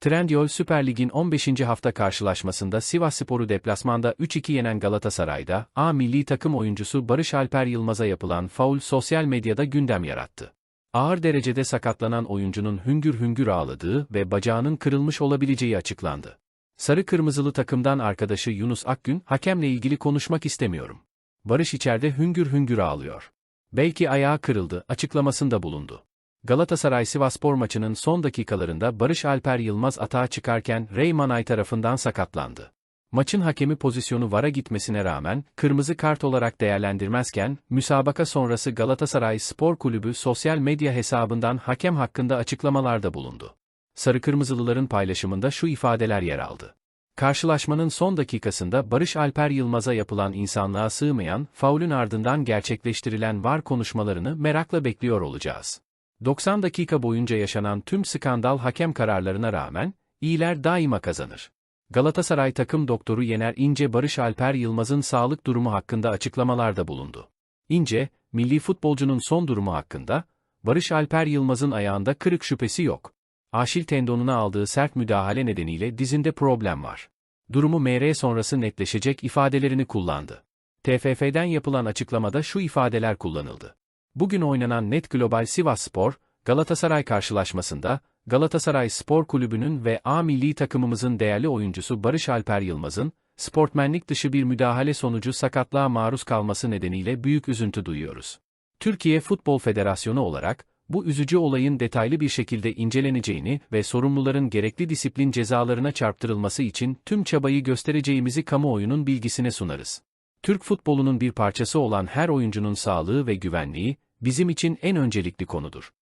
Trendyol Süper Lig'in 15. hafta karşılaşmasında Sivasspor'u deplasmanda 3-2 yenen Galatasaray'da A milli takım oyuncusu Barış Alper Yılmaz'a yapılan faul sosyal medyada gündem yarattı. Ağır derecede sakatlanan oyuncunun hüngür hüngür ağladığı ve bacağının kırılmış olabileceği açıklandı. Sarı kırmızılı takımdan arkadaşı Yunus Akgün, hakemle ilgili konuşmak istemiyorum. Barış içeride hüngür hüngür ağlıyor. Belki ayağı kırıldı, açıklamasında bulundu. Galatasaray-Sivasspor maçının son dakikalarında Barış Alper Yılmaz atağa çıkarken Reymanay tarafından sakatlandı. Maçın hakemi pozisyonu VAR'a gitmesine rağmen, kırmızı kart olarak değerlendirmezken, müsabaka sonrası Galatasaray Spor Kulübü sosyal medya hesabından hakem hakkında açıklamalarda bulundu. Sarı Kırmızılıların paylaşımında şu ifadeler yer aldı. Karşılaşmanın son dakikasında Barış Alper Yılmaz'a yapılan insanlığa sığmayan, faulün ardından gerçekleştirilen VAR konuşmalarını merakla bekliyor olacağız. 90 dakika boyunca yaşanan tüm skandal hakem kararlarına rağmen, iyiler daima kazanır. Galatasaray takım doktoru Yener İnce Barış Alper Yılmaz'ın sağlık durumu hakkında açıklamalarda bulundu. İnce, milli futbolcunun son durumu hakkında, Barış Alper Yılmaz'ın ayağında kırık şüphesi yok. Aşil tendonuna aldığı sert müdahale nedeniyle dizinde problem var. Durumu MR sonrası netleşecek ifadelerini kullandı. TFF'den yapılan açıklamada şu ifadeler kullanıldı. Bugün oynanan Net Global Sivasspor, Galatasaray karşılaşmasında, Galatasaray Spor Kulübü'nün ve A milli takımımızın değerli oyuncusu Barış Alper Yılmaz'ın, sportmenlik dışı bir müdahale sonucu sakatlığa maruz kalması nedeniyle büyük üzüntü duyuyoruz. Türkiye Futbol Federasyonu olarak, bu üzücü olayın detaylı bir şekilde inceleneceğini ve sorumluların gerekli disiplin cezalarına çarptırılması için tüm çabayı göstereceğimizi kamuoyunun bilgisine sunarız. Türk futbolunun bir parçası olan her oyuncunun sağlığı ve güvenliği, bizim için en öncelikli konudur.